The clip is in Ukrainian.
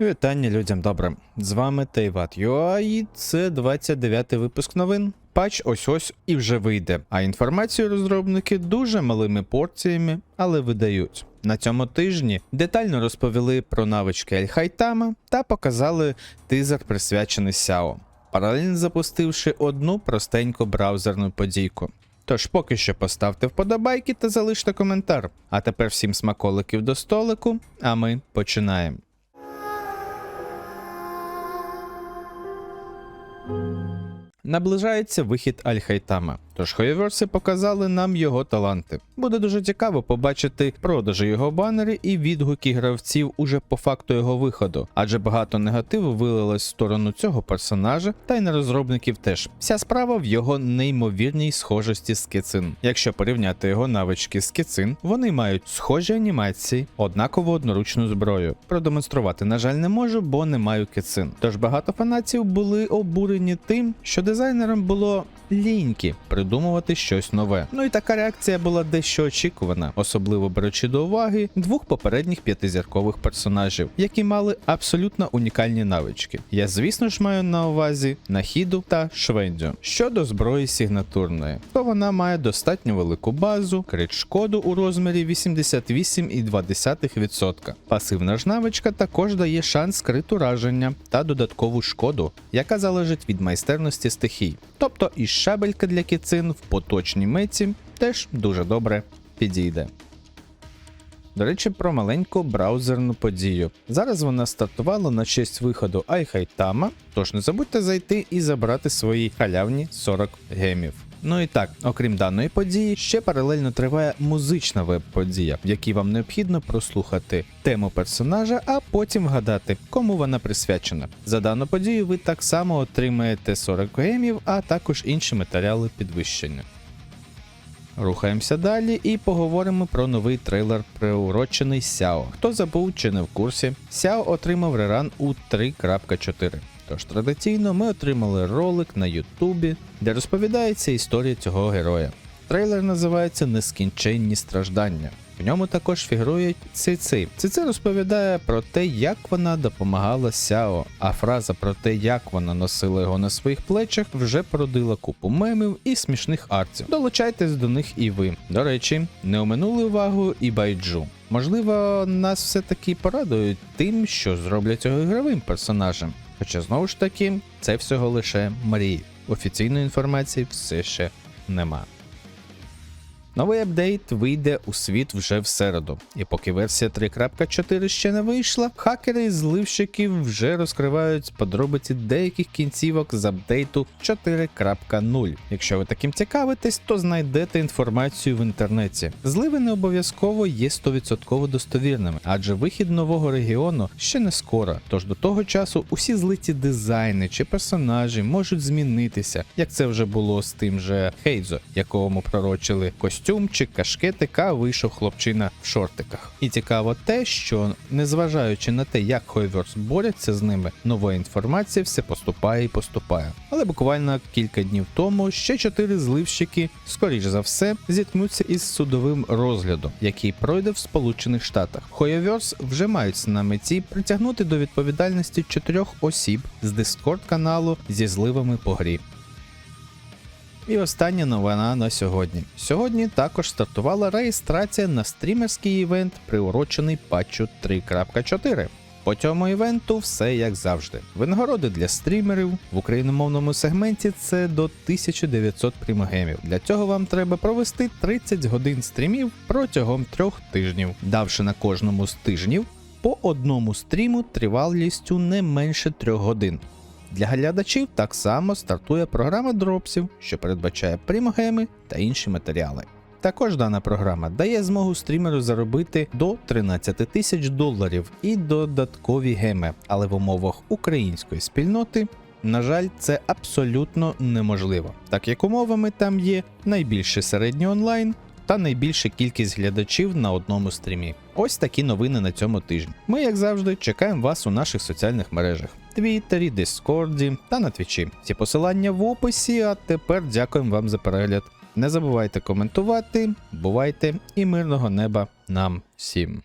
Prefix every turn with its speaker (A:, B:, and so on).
A: Вітання людям добре. З вами Тейват.ua і це 29-й випуск новин. Патч ось ось і вже вийде. А інформацію розробники дуже малими порціями, але видають. На цьому тижні детально розповіли про навички Ельхайтама та показали тизер присвячений SAO, паралельно запустивши одну простеньку браузерну подійку. Тож поки що поставте вподобайки та залиште коментар. А тепер всім смаколиків до столику, а ми починаємо. Наближається вихід Альхайтама, тож Хойверси показали нам його таланти. Буде дуже цікаво побачити продажі його банери і відгуки гравців уже по факту його виходу, адже багато негативу вилилось в сторону цього персонажа, та й на розробників теж. Вся справа в його неймовірній схожості з Кицин. Якщо порівняти його навички з Кицин, вони мають схожі анімації, однаково одноручну зброю. Продемонструвати, на жаль, не можу, бо не маю кицин. Тож багато фанатів були обурені тим, що дизайнерам було ліньки придумувати щось нове. Ну і така реакція була дещо очікувана, особливо беручи до уваги двох попередніх п'ятизіркових персонажів, які мали абсолютно унікальні навички. Я, звісно ж, маю на увазі Нахіду та Швендю. Щодо зброї сигнатурної, то вона має достатньо велику базу, крит шкоду у розмірі 88,2%. Пасивна ж навичка також дає шанс крит ураження та додаткову шкоду, яка залежить від майстерності стихій. Тобто і шабелька для кіцин в поточній меці теж дуже добре підійде. До речі, про маленьку браузерну подію. Зараз вона стартувала на честь виходу Айхайтама, тож не забудьте зайти і забрати свої халявні 40 гемів. Ну і так, окрім даної події, ще паралельно триває музична веб-подія, в якій вам необхідно прослухати тему персонажа, а потім вгадати, кому вона присвячена. За дану подію ви так само отримаєте 40 гемів, а також інші матеріали підвищення. Рухаємося далі і поговоримо про новий трейлер приурочений Сяо. Хто забув чи не в курсі, Сяо отримав реран у 3.4. Тож традиційно ми отримали ролик на Ютубі, де розповідається історія цього героя. Трейлер називається Нескінченні страждання. В ньому також фігурує Цици. Цици розповідає про те, як вона допомагала Сяо, а фраза про те, як вона носила його на своїх плечах, вже породила купу мемів і смішних арців. Долучайтесь до них і ви. До речі, не оминули увагу і байджу. Можливо, нас все-таки порадують тим, що зроблять його ігровим персонажем. Хоча знову ж таки, це всього лише мрії. Офіційної інформації все ще нема. Новий апдейт вийде у світ вже в середу, і поки версія 3.4 ще не вийшла, хакери і зливщики вже розкривають подробиці деяких кінцівок з апдейту 4.0. Якщо ви таким цікавитесь, то знайдете інформацію в інтернеті. Зливи не обов'язково є 100% достовірними, адже вихід нового регіону ще не скоро. Тож до того часу усі злиті дизайни чи персонажі можуть змінитися, як це вже було з тим же Хейзо, якому пророчили костюмчик, кашкетик, а вийшов хлопчина в шортиках. І цікаво те, що незважаючи на те, як Хойверс борються з ними, нова інформація все поступає і поступає. Але буквально кілька днів тому ще чотири зливщики, скоріш за все, зіткнуться із судовим розглядом, який пройде в Сполучених Штатах. Хойверс вже мають на меті притягнути до відповідальності чотирьох осіб з дискорд каналу зі зливами по грі. І остання новина на сьогодні. Сьогодні також стартувала реєстрація на стрімерський івент, приурочений патчу 3.4. По цьому івенту все як завжди. Винагороди для стрімерів в україномовному сегменті це до 1900 примогемів. Для цього вам треба провести 30 годин стрімів протягом трьох тижнів, давши на кожному з тижнів по одному стріму тривалістю не менше 3 годин. Для глядачів так само стартує програма дропсів, що передбачає примогеми та інші матеріали. Також дана програма дає змогу стрімеру заробити до 13 тисяч доларів і додаткові геми, але в умовах української спільноти, на жаль, це абсолютно неможливо, так як умовами там є найбільший середній онлайн та найбільша кількість глядачів на одному стрімі. Ось такі новини на цьому тижні. Ми, як завжди, чекаємо вас у наших соціальних мережах. Твіттері, Дискорді та на Твічі. Ці посилання в описі, а тепер дякуємо вам за перегляд. Не забувайте коментувати, бувайте і мирного неба нам всім.